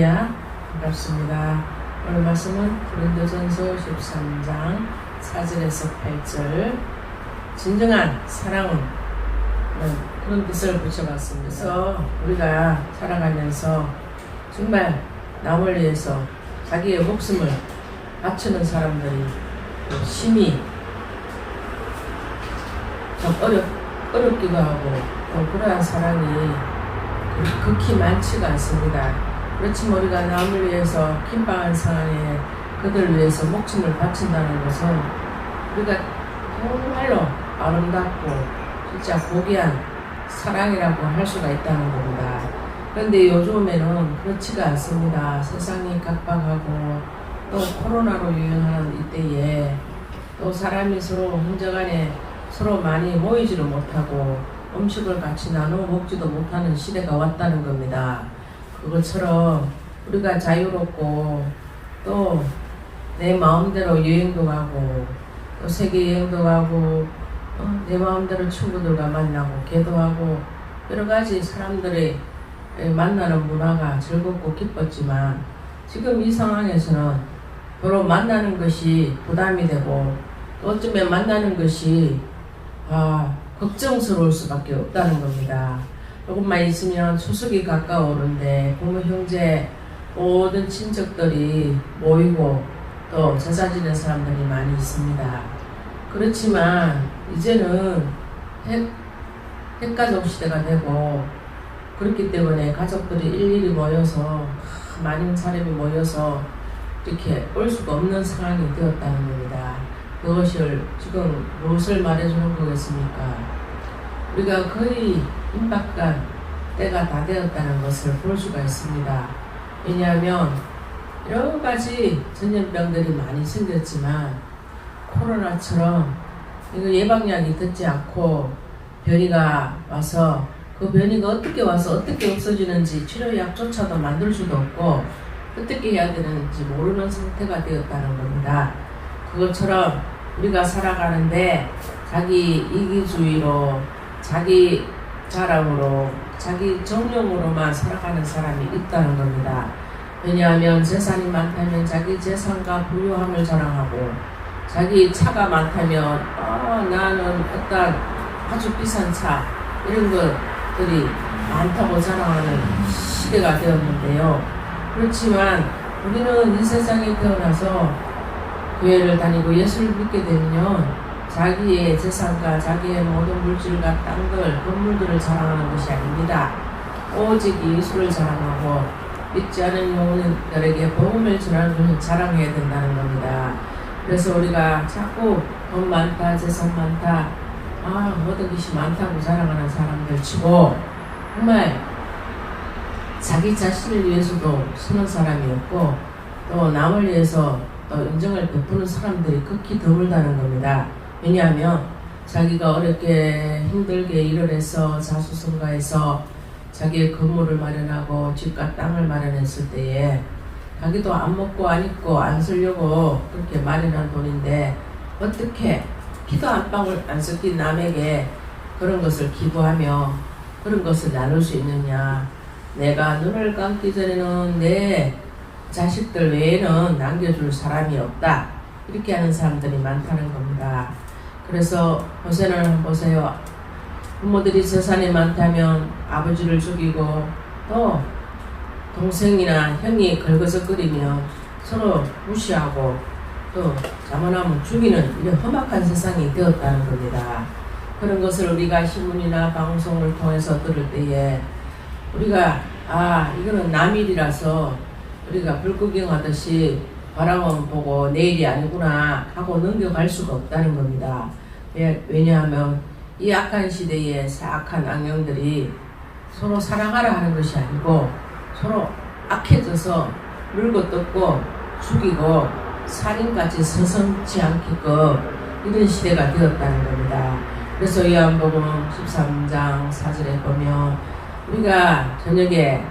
할렐루야 반갑습니다. 오늘 말씀은 고린도전서 13장 4절에서 8절 진정한 사랑은 네, 그런 뜻을 붙여봤습니다. 그래서 우리가 살아가면서 정말 남을 위해서 자기의 목숨을 바치는 사람들이 또 심히 좀 어렵, 어렵기도 하고 또 그러한 사랑이 극히 많지가 않습니다. 그렇지만 우리가 남을 위해서 긴박한 상황에 그들 위해서 목숨을 바친다는 것은 우리가 정말로 아름답고 진짜 고귀한 사랑이라고 할 수가 있다는 겁니다. 그런데 요즘에는 그렇지가 않습니다. 세상이 각박하고 또 코로나로 유행하는 이때에 또 사람이 서로 혼자간에 서로 많이 모이지를 못하고 음식을 같이 나누어 먹지도 못하는 시대가 왔다는 겁니다. 그것처럼 우리가 자유롭고 또 내 마음대로 여행도 가고 또 세계 여행도 가고 어, 내 마음대로 친구들과 만나고 기도하고 여러 가지 사람들의 만나는 문화가 즐겁고 기뻤지만 지금 이 상황에서는 서로 만나는 것이 부담이 되고 또 어쩌면 만나는 것이 아, 걱정스러울 수밖에 없다는 겁니다. 조금만 있으면 추석이 가까워오는데 부모 형제 모든 친척들이 모이고 또 제사 지낸 사람들이 많이 있습니다. 그렇지만 이제는 핵, 핵가족 시대가 되고 그렇기 때문에 가족들이 일일이 모여서 많은 사람이 모여서 이렇게 올 수가 없는 상황이 되었다는 겁니다. 그것을 지금 무엇을 말해주는 거겠습니까? 우리가 거의 임박간 때가 다 되었다는 것을 볼 수가 있습니다. 왜냐하면 여러 가지 전염병들이 많이 생겼지만 코로나처럼 이거 예방약이 듣지 않고 변이가 와서 그 변이가 어떻게 와서 어떻게 없어지는지 치료약조차도 만들 수도 없고 어떻게 해야 되는지 모르는 상태가 되었다는 겁니다. 그것처럼 우리가 살아가는데 자기 이기주의로 자기 자랑으로 자기 정령으로만 살아가는 사람이 있다는 겁니다. 왜냐하면 재산이 많다면 자기 재산과 부유함을 자랑하고 자기 차가 많다면 아 나는 어떤 아주 비싼 차 이런 것들이 많다고 자랑하는 시대가 되었는데요. 그렇지만 우리는 이 세상에 태어나서 교회를 다니고 예수를 믿게 되면 자기의 재산과 자기의 모든 물질과 땅들, 건물들을 자랑하는 것이 아닙니다. 오직 예수를 자랑하고 믿지 않은 영혼들에게 복음을 전하는 자랑해야 된다는 겁니다. 그래서 우리가 자꾸 돈 많다, 재산 많다, 아, 모든 것이 많다고 자랑하는 사람들 치고 정말 자기 자신을 위해서도 쓰는 사람이 없고 또 남을 위해서 또 인정을 베푸는 사람들이 극히 드물다는 겁니다. 왜냐하면 자기가 어렵게 힘들게 일을 해서 자수성가해서 자기의 건물을 마련하고 집과 땅을 마련했을 때에 자기도 안 먹고 안 입고 안 쓰려고 그렇게 마련한 돈인데 어떻게 피도 한 방울 안 섞인 남에게 그런 것을 기부하며 그런 것을 나눌 수 있느냐 내가 눈을 감기 전에는 내 자식들 외에는 남겨줄 사람이 없다 이렇게 하는 사람들이 많다는 겁니다. 그래서 한번 보세요. 부모들이 재산이 많다면 아버지를 죽이고 또 동생이나 형이 걸거적거리면 서로 무시하고 또 자만하면 죽이는 이런 험악한 세상이 되었다는 겁니다. 그런 것을 우리가 신문이나 방송을 통해서 들을 때에 우리가 아 이거는 남일이라서 우리가 불구경하듯이 바람은 보고 내일이 아니구나 하고 넘겨갈 수가 없다는 겁니다. 왜, 왜냐하면 이 악한 시대에 사악한 악령들이 서로 사랑하라 하는 것이 아니고 서로 악해져서 물고 뜯고 죽이고 살인까지 서슴지 않게끔 이런 시대가 되었다는 겁니다. 그래서 요한복음 13장 4절에 보면 우리가 저녁에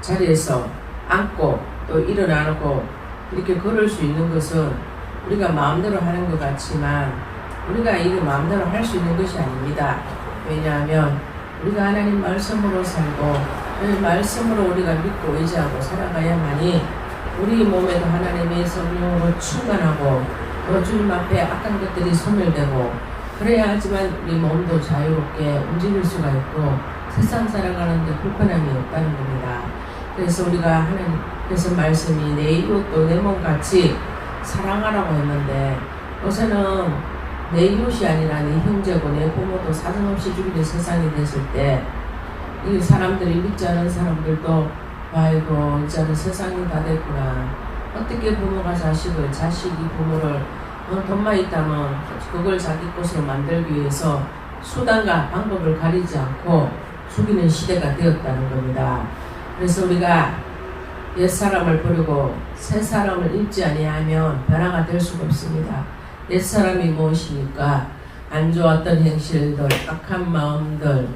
자리에서 앉고 또 일어나고 이렇게 걸을 수 있는 것은 우리가 마음대로 하는 것 같지만 우리가 이거 마음대로 할 수 있는 것이 아닙니다. 왜냐하면 우리가 하나님 말씀으로 살고 이 말씀으로 우리가 믿고 의지하고 살아가야만이 우리 몸에도 하나님의 성령으로 충만하고 또 주님 앞에 악한 것들이 소멸되고 그래야지만 우리 몸도 자유롭게 움직일 수가 있고 세상 살아가는데 불편함이 없다는 겁니다. 그래서 우리가 하나님께서 말씀이 내 이웃도 내 몸같이 사랑하라고 했는데 요새는 내 이웃이 아니라 내 형제고 내 부모도 사정없이 죽이는 세상이 됐을 때 이 사람들이 믿지 않은 사람들도 아이고 이제는 세상이 다 됐구나 어떻게 부모가 자식을 자식이 부모를 어, 돈만 있다면 그걸 자기 것으로 만들기 위해서 수단과 방법을 가리지 않고 죽이는 시대가 되었다는 겁니다. 그래서 우리가 옛 사람을 버리고 새 사람을 입지 아니하면 변화가 될 수가 없습니다. 옛 사람이 무엇입니까? 안 좋았던 행실들, 악한 마음들,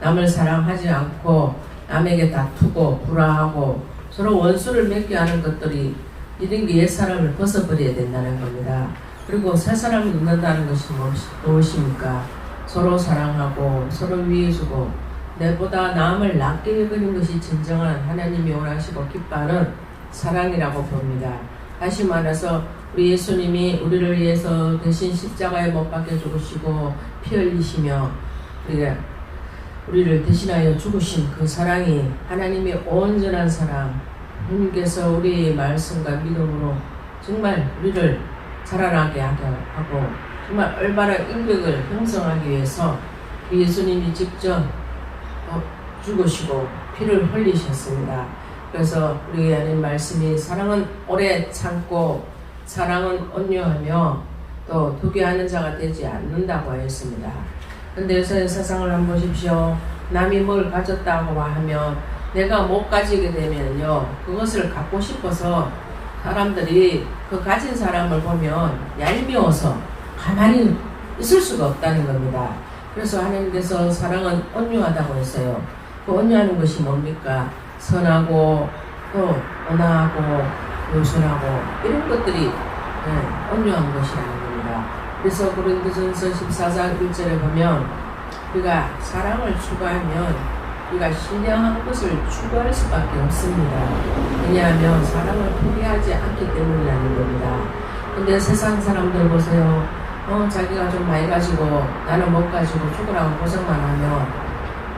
남을 사랑하지 않고 남에게 다투고 불화하고 서로 원수를 맺게 하는 것들이 이런 게 옛 사람을 벗어버려야 된다는 겁니다. 그리고 새 사람을 입는다는 것이 무엇- 무엇입니까? 서로 사랑하고 서로 위해주고 내보다 남을 낫게 여기는 것이 진정한 하나님이 원하시고 기뻐하는 사랑이라고 봅니다. 다시 말해서 우리 예수님이 우리를 위해서 대신 십자가에 못 박혀 죽으시고 피 흘리시며 우리를 대신하여 죽으신 그 사랑이 하나님의 온전한 사랑 하나님께서 우리의 말씀과 믿음으로 정말 우리를 자라나게 하고 정말 올바른 인격을 형성하기 위해서 그 예수님이 직접 어, 죽으시고 피를 흘리셨습니다. 그래서 우리 하나님 말씀이 사랑은 오래 참고 사랑은 온유하며 또 투기하는 자가 되지 않는다고 하였습니다. 근데 요새 세상을 한번 보십시오. 남이 뭘 가졌다고 하면 내가 못 가지게 되면요. 그것을 갖고 싶어서 사람들이 그 가진 사람을 보면 얄미워서 가만히 있을 수가 없다는 겁니다. 그래서 하나님께서 사랑은 온유하다고 했어요. 그 온유하는 것이 뭡니까? 선하고 또 온화하고 요순하고 이런 것들이 예, 온유한 것이라는 겁니다. 그래서 고린도전서 14장 1절에 보면 우리가 사랑을 추구하면 우리가 신령한 것을 추구할 수밖에 없습니다. 왜냐하면 사랑을 포기하지 않기 때문이라는 겁니다. 근데 세상 사람들 보세요. 어, 자기가 좀 많이 가지고 나는 못 가지고 죽으라고 고생만 하면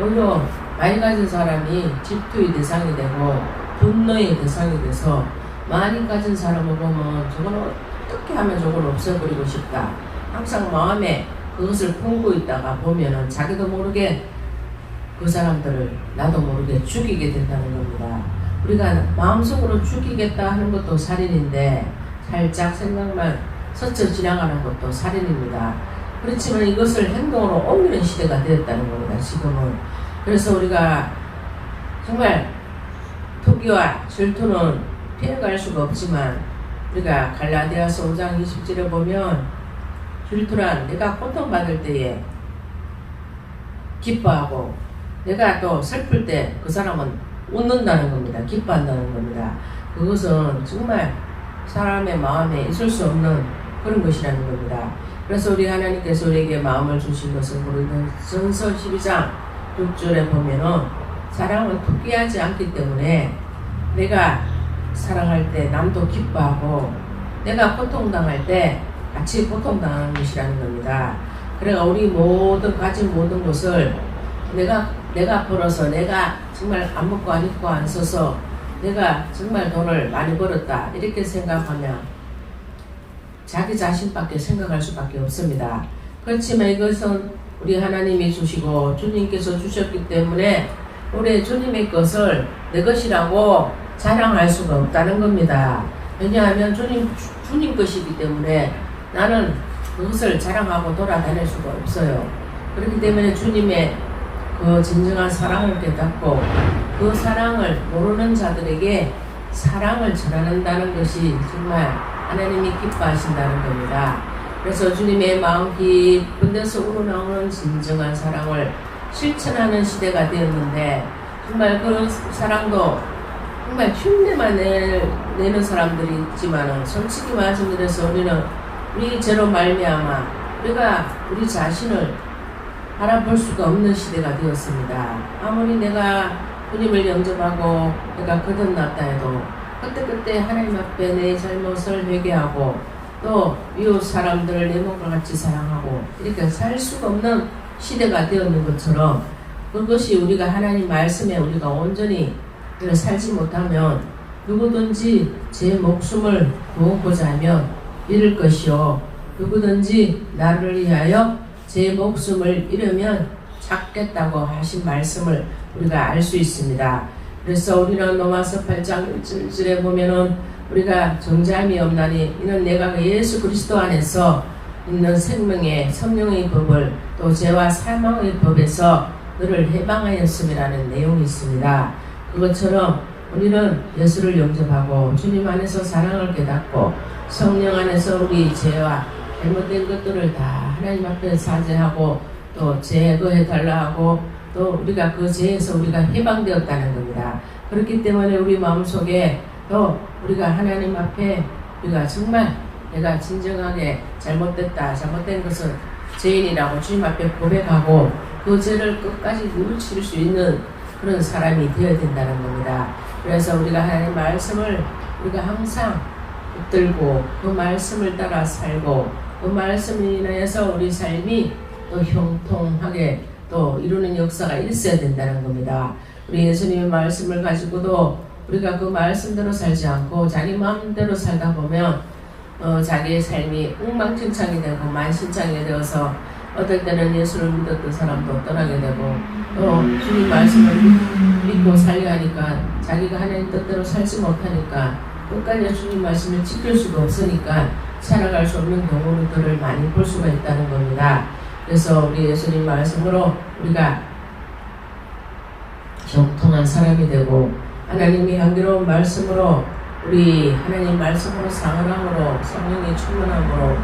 오히려 많이 가진 사람이 질투의 대상이 되고 분노의 대상이 돼서 많이 가진 사람을 보면 저거는 어떻게 하면 저걸 없애버리고 싶다. 항상 마음에 그것을 품고 있다가 보면은 자기도 모르게 그 사람들을 나도 모르게 죽이게 된다는 겁니다. 우리가 마음속으로 죽이겠다 하는 것도 살인인데 살짝 생각만 스쳐 지나가는 것도 살인입니다. 그렇지만 이것을 행동으로 옮기는 시대가 되었다는 겁니다. 지금은. 그래서 우리가 정말 토기와 질투는 피해갈 수가 없지만 우리가 갈라디아서 5장 20절에 보면 질투란 내가 고통받을 때에 기뻐하고 내가 또 슬플 때 그 사람은 웃는다는 겁니다. 기뻐한다는 겁니다. 그것은 정말 사람의 마음에 있을 수 없는 그런 것이라는 겁니다. 그래서 우리 하나님께서 우리에게 마음을 주신 것은 고린도전서 12장 6절에 보면은 사랑은 투기하지 않기 때문에 내가 사랑할 때 남도 기뻐하고 내가 고통당할 때 같이 고통당하는 것이라는 겁니다. 그래가 우리 모든 가진 모든 것을 내가 내가 벌어서 내가 정말 안 먹고 안 입고 안 써서 내가 정말 돈을 많이 벌었다 이렇게 생각하면 자기 자신밖에 생각할 수밖에 없습니다. 그렇지만 이것은 우리 하나님이 주시고 주님께서 주셨기 때문에 우리 주님의 것을 내 것이라고 자랑할 수가 없다는 겁니다. 왜냐하면 주님 주- 주님 것이기 때문에 나는 그것을 자랑하고 돌아다닐 수가 없어요. 그렇기 때문에 주님의 그 진정한 사랑을 깨닫고 그 사랑을 모르는 자들에게 사랑을 전하는다는 것이 정말 하나님이 기뻐하신다는 겁니다. 그래서 주님의 마음 깊은 데서 우러나오는 진정한 사랑을 실천하는 시대가 되었는데 정말 그 사랑도 정말 흉내만 내, 내는 사람들이 있지만은 솔직히 말씀드려서 우리는 우리 죄로 말미암아 우리가 우리 자신을 알아볼 수가 없는 시대가 되었습니다. 아무리 내가 주님을 영접하고 내가 거듭났다 해도 그때그때 하나님 앞에 내 잘못을 회개하고 또 이웃 사람들을 내 몸과 같이 사랑하고 이렇게 살 수가 없는 시대가 되었는 것처럼 그것이 우리가 하나님 말씀에 우리가 온전히 살지 못하면 누구든지 제 목숨을 구하고자 하면 잃을 것이요 누구든지 나를 위하여 제 목숨을 잃으면 찾겠다고 하신 말씀을 우리가 알 수 있습니다. 그래서 우리는 로마서 8장 1절에 보면은 우리가 정잠이 없나니 이는 내가 그 예수 그리스도 안에서 있는 생명의 성령의 법을 또 죄와 사망의 법에서 너를 해방하였음이라는 내용이 있습니다. 그것처럼 우리는 예수를 영접하고 주님 안에서 사랑을 깨닫고 성령 안에서 우리 죄와 잘못된 것들을 다 하나님 앞에 사죄하고 또 제거해 달라 하고 또 우리가 그 죄에서 우리가 해방되었다는 겁니다. 그렇기 때문에 우리 마음속에 또 우리가 하나님 앞에 우리가 정말 내가 진정하게 잘못됐다 잘못된 것은 죄인이라고 주님 앞에 고백하고 그 죄를 끝까지 누르칠 수 있는 그런 사람이 되어야 된다는 겁니다. 그래서 우리가 하나님 말씀을 우리가 항상 붙들고 그 말씀을 따라 살고 그 말씀을 인하여서 우리 삶이 또 형통하게 또 이루는 역사가 있어야 된다는 겁니다. 우리 예수님의 말씀을 가지고도 우리가 그 말씀대로 살지 않고 자기 마음대로 살다 보면 어, 자기의 삶이 엉망진창이 되고 만신창이 되어서 어떨 때는 예수를 믿었던 사람도 떠나게 되고 또 주님 말씀을 믿- 믿고 살려 하니까 자기가 하나님 뜻대로 살지 못하니까 끝까지 주님 말씀을 지킬 수가 없으니까 살아갈 수 없는 경우들을 많이 볼 수가 있다는 겁니다. 그래서 우리 예수님 말씀으로 우리가 형통한 사람이 되고 하나님이 향기로운 말씀으로 우리 하나님 말씀으로 상언함으로 성령의 충만함으로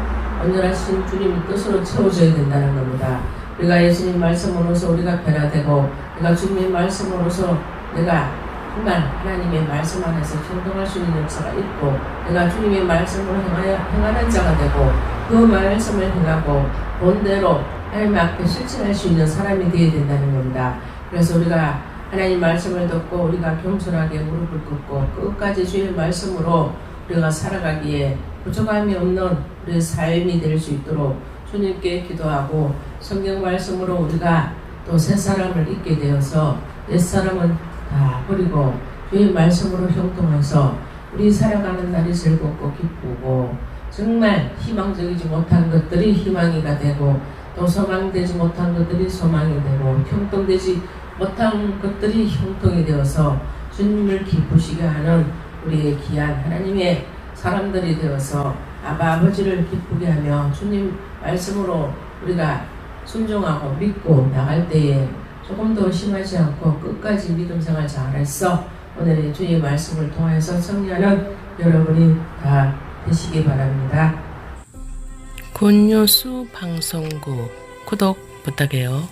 온전하신 주님의 뜻으로 채워져야 된다는 겁니다. 우리가 예수님 말씀으로서 우리가 변화되고 내가 주님의 말씀으로서 내가 정말 하나님의 말씀 안에서 행동할 수 있는 역사가 있고 내가 주님의 말씀으로 행하는 자가 되고 그 말씀을 행하고 본대로 하나님 앞에 실천할 수 있는 사람이 되어야 된다는 겁니다. 그래서 우리가 하나님 말씀을 듣고 우리가 겸손하게 무릎을 꿇고 끝까지 주의 말씀으로 우리가 살아가기에 부족함이 없는 우리의 삶이 될 수 있도록 주님께 기도하고 성경 말씀으로 우리가 또 새 사람을 잊게 되어서 옛 사람은 다 버리고 주의 말씀으로 형통해서 우리 살아가는 날이 즐겁고 기쁘고 정말 희망적이지 못한 것들이 희망이가 되고 또 소망되지 못한 것들이 소망이 되고 형통되지 못한 것들이 형통이 되어서 주님을 기쁘시게 하는 우리의 귀한 하나님의 사람들이 되어서 아바 아버지를 기쁘게 하며 주님 말씀으로 우리가 순종하고 믿고 나갈 때에 조금 더 심하지 않고 끝까지 믿음 생활 잘했어 오늘의 주의 말씀을 통해서 승리하는 여러분이 다 되시기 바랍니다. 굿뉴스 방송국 구독 부탁해요.